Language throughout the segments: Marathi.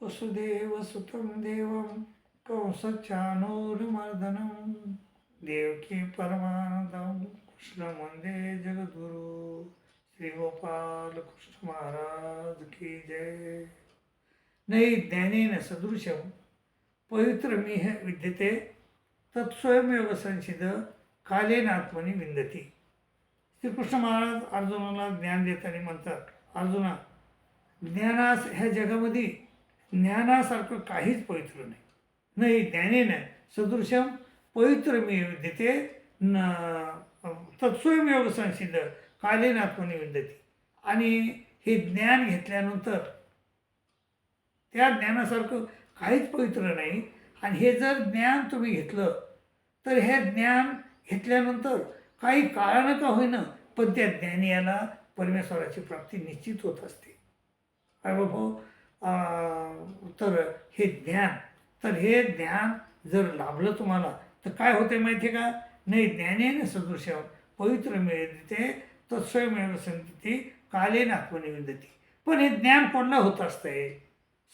वसुदेवसुतं देवं कंसचाणूरमर्दनं देवकी परमानंदं कृष्णवंदे जगद्गुरु श्री गोपाल कृष्ण महाराज की जय। नाही ज्ञानेन सदृशं पवित्रमिह विद्यते तत्स्वयमेव संसिद कालेन आत्मनी विंदती श्रीकृष्ण महाराज अर्जुनाला ज्ञान देताना म्हणतात अर्जुना ज्ञानास ह्या जगामध्ये ज्ञानासारखं काहीच पवित्र नाही. नाही ज्ञानेन सदृशम पवित्र मी विद्यते न तत्स्वयमेव संसिद्ध कालेन आत्मनी विद्यते आणि हे ज्ञान घेतल्यानंतर त्या ज्ञानासारखं काहीच पवित्र नाही. आणि हे जर ज्ञान तुम्ही घेतलं तर हे ज्ञान घेतल्यानंतर काही काळानं का होईना पण त्या ज्ञानी याला परमेश्वराची प्राप्ती निश्चित होत असते. काय बाबा तर हे ज्ञान तर हे ज्ञान जर लाभलं तुम्हाला तर काय होते माहिती आहे का? नाही ज्ञानेने सदृश पवित्र मिळते तत्स्वयमेव संती कालेन आत्मनिविंदती पण हे ज्ञान कोणाला होत असतंय?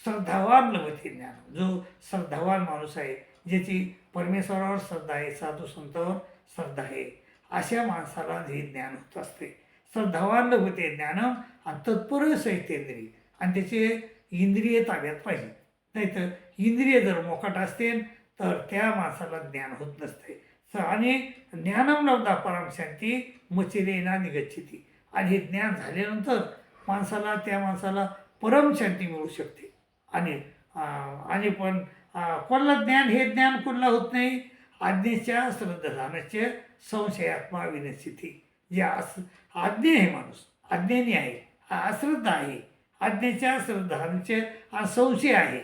श्रद्धावान लभते ज्ञान. जो श्रद्धावान माणूस आहे ज्याची परमेश्वरावर श्रद्धा आहे साधू संतावर श्रद्धा आहे अशा माणसाला हे ज्ञान होत असते श्रद्धावान लभते ज्ञान आणि तत्पर सहितेंद्रिय. आणि त्याचे इंद्रिय ताब्यात पाहिजे. नाहीतर इंद्रिय जर मोकाट असतील तर त्या माणसाला ज्ञान होत नसते. स आणि ज्ञानम लब्धा परमशांती मचिरे ना आणि हे ज्ञान झाल्यानंतर माणसाला त्या माणसाला परमशांती मिळू शकते. आणि आणि पण कोणला ज्ञान हे ज्ञान कोणला होत नाही? आज्ञेच्या श्रद्धानाचे संशयात्मा विनस्थिती जे अस आज्ञे आहे माणूस. आज्ञेने आहे. अश्रद्धा आहे. आज्ञेच्या श्रद्धांचे संशय आहे.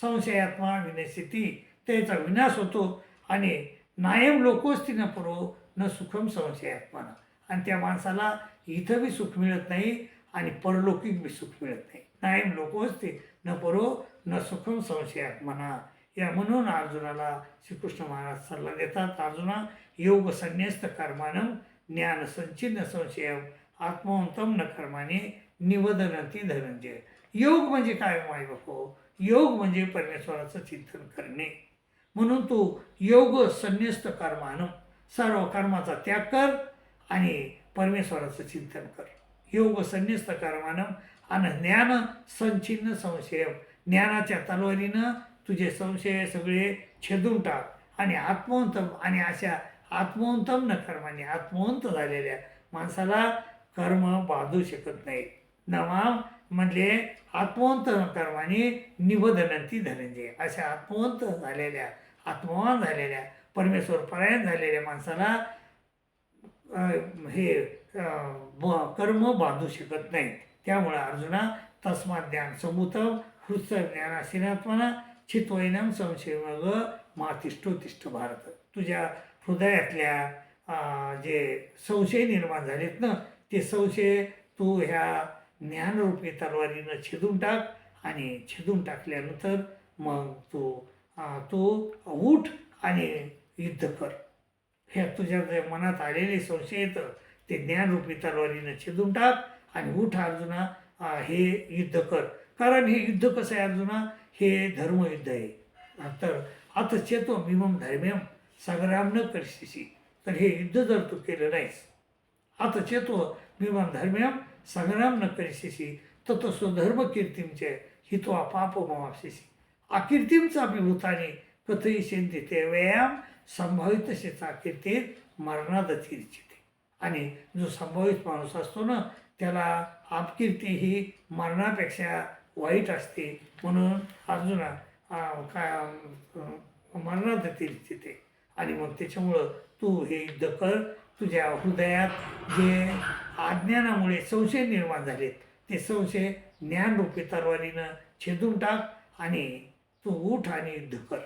संशयात्मा विनस्थिती त्याचा विनाश होतो आणि नायम लोकोस्ती न परो न सुखम संशयात्माना. आणि त्या माणसाला इथं बी सुख मिळत नाही आणि परलौकिक बी सुख मिळत नाही. नायम लोकोस्ती न परो न सुखम संशयात्मना. या म्हणून अर्जुनाला श्रीकृष्ण महाराज सल्ला देतात अर्जुना योग संन्यस्त कर्मानं ज्ञान संचिन्न संशय आत्मवंतम न कर्माने निवदनती धनंजय. योग म्हणजे काय माय बापो? योग म्हणजे परमेश्वराचं चिंतन करणे. म्हणून तू योग संन्यस्त कर्मानं सर्व कर्माचा त्याग कर आणि परमेश्वराचं चिंतन कर. योग संन्यस्त कर्मानं आणि ज्ञान संचिन्न संशय. ज्ञानाच्या तलवारीनं तुझे संशय सगळे छेदून टाक आणि आत्मवंतम आणि अशा आत्मवंतम न कर्माने आत्मवंत झालेल्या माणसाला कर्म बाधू शकत नाही नवा म्हणजे आत्मवंत कर्माने निबदनंती धनंजय. अशा आत्मवंत झालेल्या आत्मवान झालेल्या परमेश्वर परायण झालेल्या माणसाला हे कर्म बांधू शकत नाही त्यामुळे अर्जुना तस्मात ज्ञान समुतम हृत्स ज्ञानाशिनात्मना चित्वैनम संशयमग मातिष्ठो तिष्ठ भारत. तुझ्या हृदयातल्या जे संशय निर्माण झालेत ना ते संशय तू ह्या ज्ञानरूपी तलवारीनं छेदून टाक आणि छेदून टाकल्यानंतर मग तू तू उठ आणि युद्ध कर. ह्या तुझ्या मनात आलेले संशय येतं ते ज्ञानरूपी तलवारीनं छेदून टाक आणि उठ अर्जुना हे युद्ध कर. कारण हे युद्ध कसं आहे अर्जुना? हे धर्मयुद्ध आहे. तर आता चेतो मिमम धर्म्यम संग्राम न करशीशी तर हे युद्ध जर तू केलं नाहीस आता चेतो मिमम धर्म्यम संग्राम न करशीशी तर तो स्वधर्म कीर्तीमचे हित्वा पाप मापशीशी अकीर्तीमचा अभिभूताने कथई शेंदिते व्यायाम संभावित शेचा मरणादती मरणादतीर्चिते आणि जो संभावित माणूस असतो ना त्याला आपकीर्ती ही मरणापेक्षा वाईट असते म्हणून अर्जुना काय मरणात तिथे आणि मग त्याच्यामुळं तू हे युद्ध कर तुझ्या हृदयात जे अज्ञानामुळे संशय निर्माण झालेत ते संशय ज्ञानरूपी तरवारीनं छेदून टाक आणि तू उठ आणि युद्ध कर.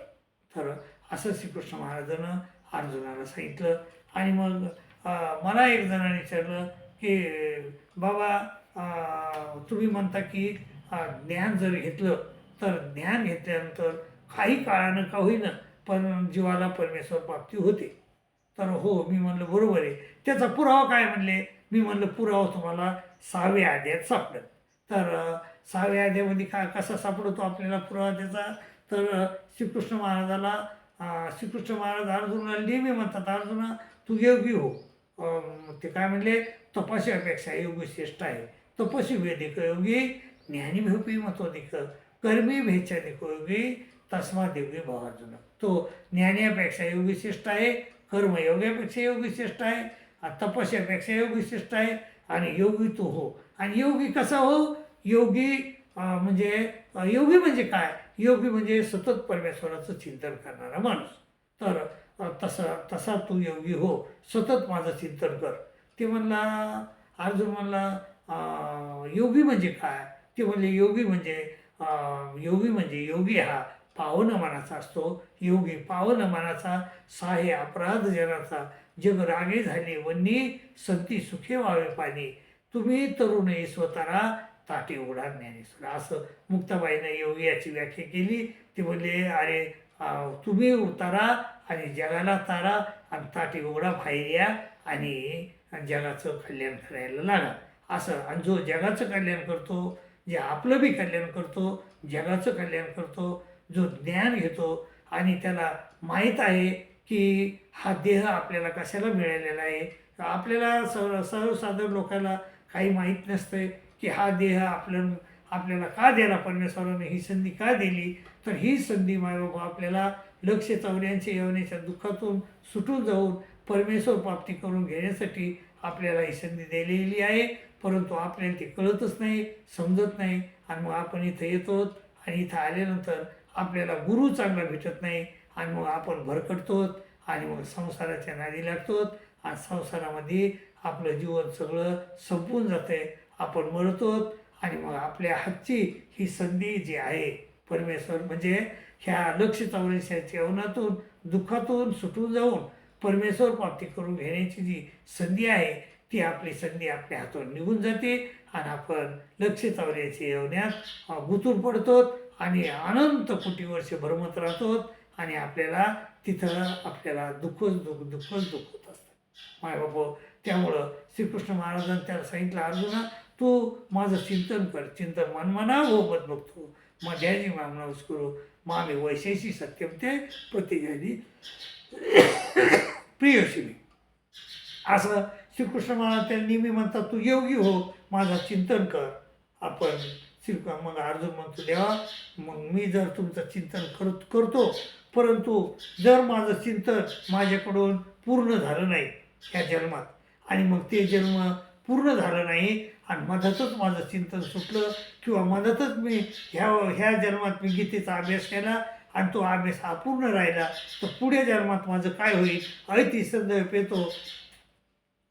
तर असं श्रीकृष्ण महाराजानं अर्जुनाला सांगितलं. आणि मग मला एक जणांनी विचारलं की बाबा तुम्ही म्हणता की ज्ञान जर घेतलं तर ज्ञान घेतल्यानंतर काही काळानं का होईना पण जीवाला परमेश्वर प्राप्ती होते. तर हो मी म्हणलं बरोबर आहे. त्याचा पुरावा काय म्हणले? मी म्हणलं पुरावा तुम्हाला सहाव्या अध्यायात सापडत तर सहाव्या अध्यायामध्ये का कसा सापडतो आपल्याला पुरावा त्याचा? तर श्रीकृष्ण महाराजाला श्रीकृष्ण महाराज अर्जुनाला नेहमी म्हणतात अर्जुना तू योगी हो. ते काय म्हणले? तपस्यापेक्षा योगी श्रेष्ठ आहे. तपशी वेदिक योगी ज्ञानी भेपी महत्वाधिक कर्मी भेच्छाधिक योगी तस्मा योगी भाव अर्जुन. तो ज्ञानीपेक्षा योगी श्रेष्ठ आहे कर्मयोगापेक्षा योगी श्रेष्ठ आहे तपस्यापेक्षा योगी श्रेष्ठ आहे आणि योगी तू हो. आणि योगी कसा हो? योगी म्हणजे योगी म्हणजे काय? योगी म्हणजे सतत परमेश्वराचं चिंतन करणारा माणूस. तर तसा तसा तू योगी हो. सतत माझं चिंतन कर. ते म्हणला अर्जुन म्हणला योगी म्हणजे काय? ते म्हणले योगी म्हणजे योगी म्हणजे योगी हा. पावन मनाचा असतो. योगी पावन मनाचा साहे अपराध जनाचा. जग रागे झाले वन्नी संती सुखे व्हावे पाणी. तुम्ही तरुण स्वतःला ताटे उघडा ज्ञानेश्वर असं मुक्ताबाईनं योगी याची व्याख्या केली. ते म्हणले अरे तुम्ही उतारा आणि जगाला तारा आणि ताटे उघडा बाहेर आणि जगाचं कल्याण करायला लागा. असं आणि जो जगाचं कल्याण करतो जे आपलं बी कल्याण करतो जगाचं कल्याण करतो जो ज्ञान घेतो आणि त्याला माहीत आहे की हा देह आपल्याला कशाला मिळालेला आहे. आपल्याला सर्व सर्वसाधारण लोकांना काही माहीत नसतं की हा देह आपल्या आपल्याला का द्यायला परमेश्वराने ही संधी का दिली? तर ही संधी मायबाबा आपल्याला लक्ष चौऱ्यांशी येवण्याच्या दुःखातून सुटून जाऊन परमेश्वर प्राप्ती करून घेण्यासाठी आपल्याला ही संधी दिलेली आहे. परंतु आपल्याला ते कळतच नाही समजत नाही. आणि मग आपण इथं येतो आणि इथं आल्यानंतर आपल्याला गुरु चांगला भेटत नाही आणि मग आपण भरकटतो आणि मग संसाराच्या नादी लागतो आणि संसारामध्ये आपलं जीवन सगळं संपून जाते आपण मरतो आणि मग आपल्या हातची ही संधी जी आहे परमेश्वर म्हणजे ह्या लक्ष चौऱ्याऐंशीच्या जीवनातून दुःखातून सुटून जाऊन परमेश्वर प्राप्ती करून घेण्याची जी संधी आहे ती आपली संधी आपल्या हातून निघून जाते आणि आपण लक्ष चौऱ्याच्या येवण्यात गुतून पडतो आणि अनंत कोटी वर्ष भरमत राहतो आणि आपल्याला तिथं आपल्याला दुःखच दुःख दुःखच दुःख होत असतं. माय बाबा त्यामुळं श्रीकृष्ण महाराजांनी त्याला सांगितलं अर्जुना तू माझं चिंतन कर. चिंतन मनमना होत बघतो मध्याजी मामनावस करू. मामे वैशेषी सत्यम ते प्रतिजानी प्रियशिवी असं श्रीकृष्ण महाराज त्या नेहमी म्हणतात तू योगी हो. माझं चिंतन कर. आपण श्री मग अर्जुन म्हणतो देवा मग मी जर तुमचं चिंतन करत करतो परंतु जर माझं चिंतन माझ्याकडून पूर्ण झालं नाही ह्या जन्मात आणि मग ते जन्म पूर्ण झालं नाही आणि मधातच माझं चिंतन सुटलं किंवा मधातच मी ह्या ह्या जन्मात मी गीतेचा अभ्यास केला आणि तो अभ्यास अपूर्ण राहिला तर पुढे जन्मात माझं काय होईल? ऐती संदर्भ येतो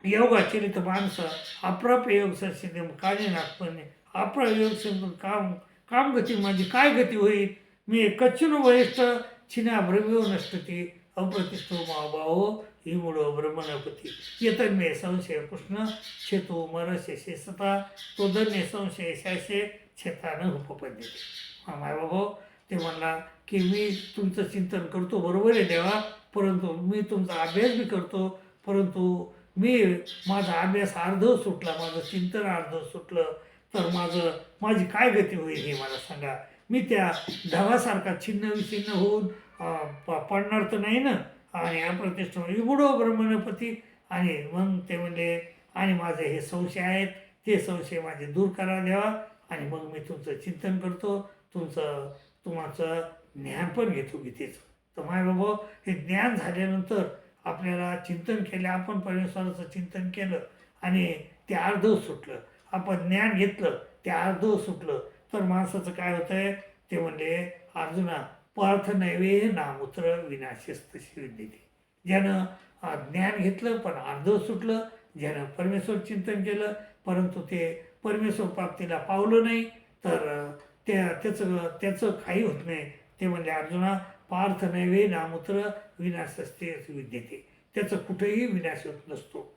योगाचरित माणसं अप्राप्य योग संसिद्धम काने नागपणे अप्रयोग काम काम कामगती माझी म्हणजे काय गती होईल? मी कच्चन वरिष्ठ छिन्या भ्रमिव नष्टते अप्रतिष्ठो महाभाव ही मूळ ब्रह्मणपती। येतन्मे संशय कृष्ण छेतो मरसे शेषता तो धन्य संशय शाशे शेतानं न उपपद्यते माय बाबा ते म्हणला की मी तुमचं चिंतन करतो बरोबर आहे देवा परंतु मी तुमचा अभ्यास बी करतो परंतु मी माझा अभ्यास अर्ध सुटला माझं चिंतन अर्ध सुटलं तर माझं माझी काय गती होईल हे मला सांगा. मी त्या ढगासारखा छिन्न विछिन्न होऊन प- पडणार तर नाही ना? आणि अप्रतिष्ठ इबुडो ब्रह्मणपती. आणि मग ते म्हणले आणि माझे हे संशय आहेत ते संशय माझे दूर करा द्यावा. आणि मग मी तुमचं चिंतन करतो. तुमचं तुमचं ज्ञान पण घेतो गीतेचं. तर माय बाबा हे ज्ञान झाल्यानंतर आपल्याला चिंतन केलं आपण परमेश्वराचं चिंतन केलं. आणि ते अर्धव सुटलं. आपण ज्ञान घेतलं ते अर्धव सुटलं तर माणसाचं काय होतंय? ते म्हणले अर्जुना पार्थ नैवे नामूत्र विनाशस्तशी विद्यते ज्यानं ज्ञान घेतलं पण अर्धव सुटलं ज्यानं परमेश्वर चिंतन केलं परंतु ते परमेश्वर प्राप्तीला पावलं नाही तर त्या त्याचं त्याचं काही होत नाही. ते म्हणले अर्जुना पार्थ नैवे नामूत्र विनाशस्ते विद्यते. त्याचं कुठेही विनाश होत नसतो.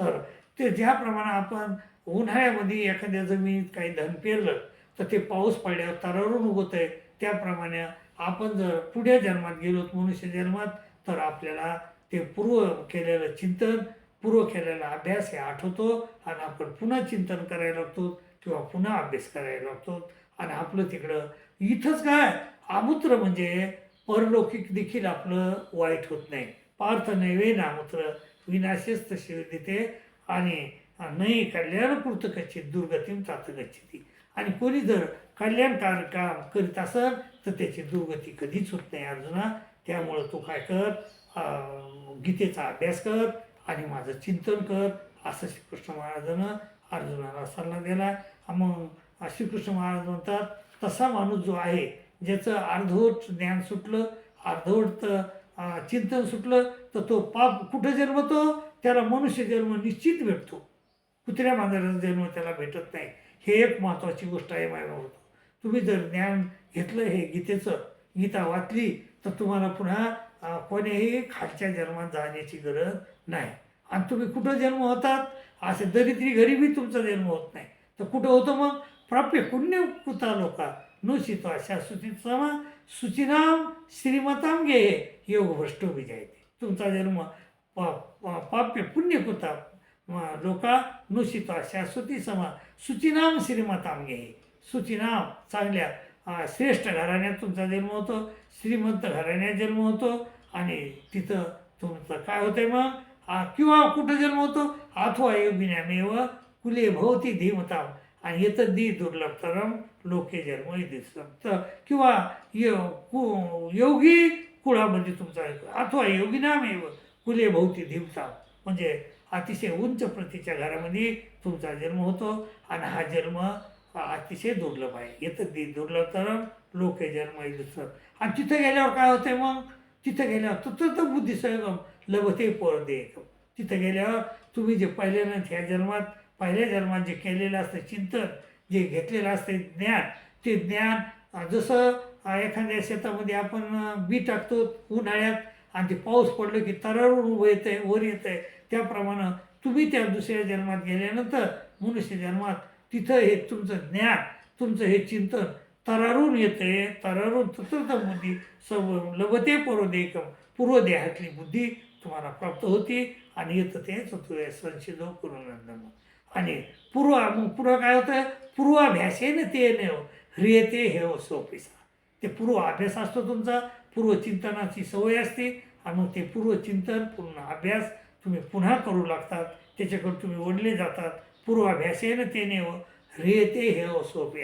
तर ते ज्याप्रमाणे आपण उन्हाळ्यामध्ये एखाद्या जमिनीत काही धन पेरलं तर ते पाऊस पडल्यावर तरारून उगवत आहे त्याप्रमाणे आपण जर पुढे जन्मात गेलो मनुष्य जन्मात तर आपल्याला ते पूर्व केलेलं चिंतन पूर्व केलेला अभ्यास हे आठवतो आणि आपण पुन्हा चिंतन करायला लागतो किंवा पुन्हा अभ्यास करायला लागतो. आणि आपलं तिकडं इथंच काय? आमुत्र म्हणजे परलौकिक देखील आपलं वाईट होत नाही. पार्थ नैवे नामूत्र विनाशेच तशी देते आणि नाही कल्याणकृत कच्ची दुर्गतीम तात गच्छती आणि कोणी जर कल्याणकार काम करीत असेल तर त्याची दुर्गती कधीच होत नाही अर्जुना. त्यामुळं तू काय कर गीतेचा अभ्यास कर आणि माझं चिंतन कर असं श्रीकृष्ण महाराजानं अर्जुनाला सल्ला दिला. मग श्रीकृष्ण महाराज म्हणतात तसा माणूस जो आहे ज्याचं अर्धवट ज्ञान सुटलं अर्धवट तर चिंतन सुटलं तर तो पाप कुठं जन्मतो? त्याला मनुष्य जन्म निश्चित भेटतो. कुत्र्या मांजराचा जन्म त्याला भेटत नाही. हे एक महत्त्वाची गोष्ट आहे माझ्या होतो तुम्ही जर ज्ञान घेतलं हे गीतेचं गीता वाचली तर तुम्हाला पुन्हा कोणीही खालच्या जन्मात जाण्याची गरज नाही. आणि तुम्ही कुठं जन्म होतात? असे दरिद्री घरी बी तुमचा जन्म होत नाही. तर कुठं होतं मग? प्राप्य पुण्य कुता लोका नुसितो अशा सुचित समा सुचिनाम श्रीमताम घे हे भ्रष्टो विजयते तुमचा जन्म पा- पा- पाप्य पुण्य कुता लोका नुसितो अशा सुती समा सुचिनाम श्रीमताम घे सुचिनाम चांगल्या श्रेष्ठ घराण्यात तुमचा जन्म होतो श्रीमंत घराण्यात जन्म होतो आणि तिथं तुमचं काय होतंय मग? किंवा कुठं जन्म होतो? अथवा योगिन्यामेव कुले भवती धीमताम. आणि येतं दी दुर्लभतरम लोके जन्मही दिसतं. तर किंवा य कु योगी कुळामध्ये तुमचा अथवा योगिनामेव कुले भोवती धीमताम म्हणजे अतिशय उंच प्रतीच्या घरामध्ये तुमचा जन्म होतो आणि हा जन्म अतिशय दुर्लभ आहे. येतं ते दुर्लभ तर लोके जन्म दिसतं. आणि तिथं गेल्यावर काय होतंय मग? तिथं गेल्यावर तर तर बुद्धी संगम लभते पोर दे तिथं गेल्यावर तुम्ही जे पहिल्यांदा ह्या जन्मात पहिल्या जन्मात जे केलेलं असतं चिंतन जे घेतलेलं असतं ज्ञान ते ज्ञान जसं एखाद्या शेतामध्ये आपण बी टाकतो उन्हाळ्यात आणि ते पाऊस पडलो की तरारून उभं येतं आहे वर येतं आहे त्याप्रमाणे तुम्ही त्या दुसऱ्या जन्मात गेल्यानंतर मनुष्य जन्मात तिथं हे तुमचं ज्ञान तुमचं हे चिंतन तरारून येते तरारून चतुर्थ बुद्धी सर्व लभते पूर्वदेकम पूर्वदेहातली बुद्धी तुम्हाला प्राप्त होती आणि येतं ते चतुर्य संशिदो पूर्वनंदम आणि पूर्व मग पूर्व काय होतं? पूर्वाभ्यासेन ते नेव ह्रियते हे सोपिसा. ते पूर्व अभ्यास असतो तुमचा पूर्वचिंतनाची सवय असते आणि मग ते पूर्वचिंतन पूर्ण अभ्यास तुम्ही पुन्हा करू लागतात. त्याच्याकडे तुम्ही ओढले जातात. पूर्वाभ्यासेन ते नेव ह्रियते हे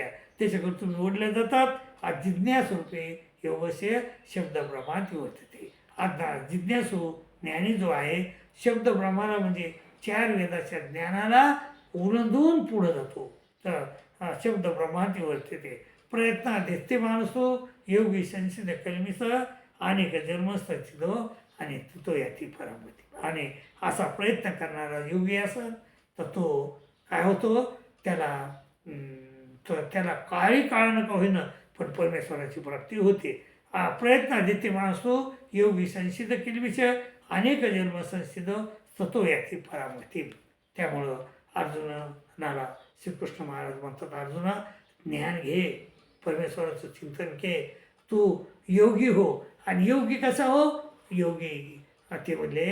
आहे. त्याच्याकडे तुम्ही ओढले जातात. आज जिज्ञासूपे योगस्य शब्दप्रमात वर्तते. आता जिज्ञासू ज्ञानी जो आहे शब्दप्रमाणा म्हणजे चार वेदाच्या ज्ञानाला उलंदून पुढं जातो. तर हा शब्द ब्रह्मांती वर्तते प्रयत्न देते माणसो योगी संसिद कलमीस अनेक जन्मस्थितो आणि तो याती परामती आणि असा प्रयत्न करणारा योगी असेल तर तो काय होतो? त्याला तर त्याला काही काळ का होईना पण परमेश्वराची प्राप्ती होते. हा प्रयत्न देते माणसो योगी संसिद किलमिष अनेक जन्म संसिद ततो याती परामती त्यामुळं अर्जुनाला श्रीकृष्ण महाराज म्हणतात अर्जुना ज्ञान घे परमेश्वराचं चिंतन घे. तू योगी हो. आणि योगी कसा हो? योगी. ते म्हणले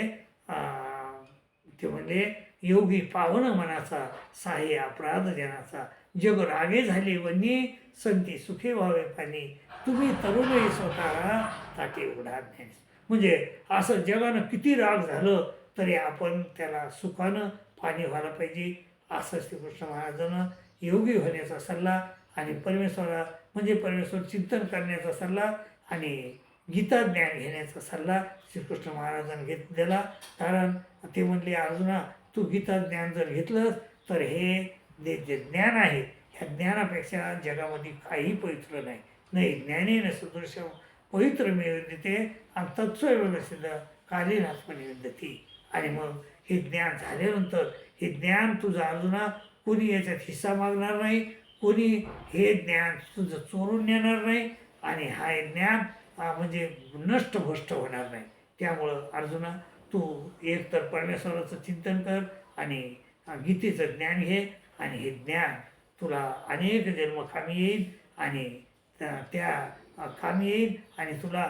ते म्हणले योगी पावन मनाचा साहे अपराध जनाचा. जग रागे झाले वनी संती सुखे व्हावे पाणी. तुम्ही तरुणही स्वतः ताटे उघडा नाही म्हणजे असं जगानं किती राग झालं तरी आपण त्याला सुखानं पाणी व्हायला पाहिजे असं श्रीकृष्ण महाराजानं योगी होण्याचा सल्ला आणि परमेश्वरा म्हणजे परमेश्वर चिंतन करण्याचा सल्ला आणि गीता ज्ञान घेण्याचा सल्ला श्रीकृष्ण महाराजांनी घेत दिला. कारण ते म्हणले अर्जुना तू गीता ज्ञान जर घेतलंस तर हे जे जे ज्ञान आहे ह्या ज्ञानापेक्षा जगामध्ये काही पवित्र नाही. नाही ज्ञानेन सदृश पवित्र मिळते आणि तत्स्व सिद्ध कालीनात्मने देते. आणि मग हे ज्ञान झाल्यानंतर हे ज्ञान तुझं अर्जुना कोणी याच्यात हिस्सा मागणार नाही? कोणी हे ज्ञान तुझं चोरून नेणार नाही? आणि हा ज्ञान म्हणजे नष्ट भ्रष्ट होणार नाही. त्यामुळं अर्जुना तू एक तर परमेश्वराचं चिंतन कर आणि गीतेचं ज्ञान घे आणि हे ज्ञान तुला अनेक जन्म कामी येईल आणि त्या कामी येईल आणि तुला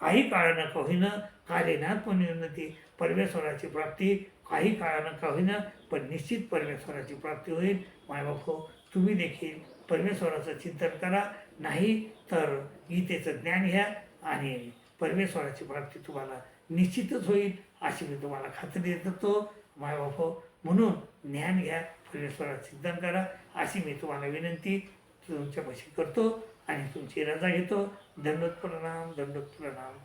काही काळ नका होईनं. कालेनात पण उन्नती परमेश्वराची प्राप्ती काही काळानं का होईना पण निश्चित परमेश्वराची प्राप्ती होईल. मायबाप हो तुम्ही देखील परमेश्वराचं चिंतन करा. नाही तर गीतेचं ज्ञान घ्या आणि परमेश्वराची प्राप्ती तुम्हाला निश्चितच होईल अशी मी तुम्हाला खात्री देतो मायबाप हो म्हणून ज्ञान घ्या परमेश्वराचं चिंतन करा अशी मी तुम्हाला विनंती तुमच्यापाशी करतो आणि तुमची रजा घेतो. दंडोत प्रणाम दंडोत प्रणाम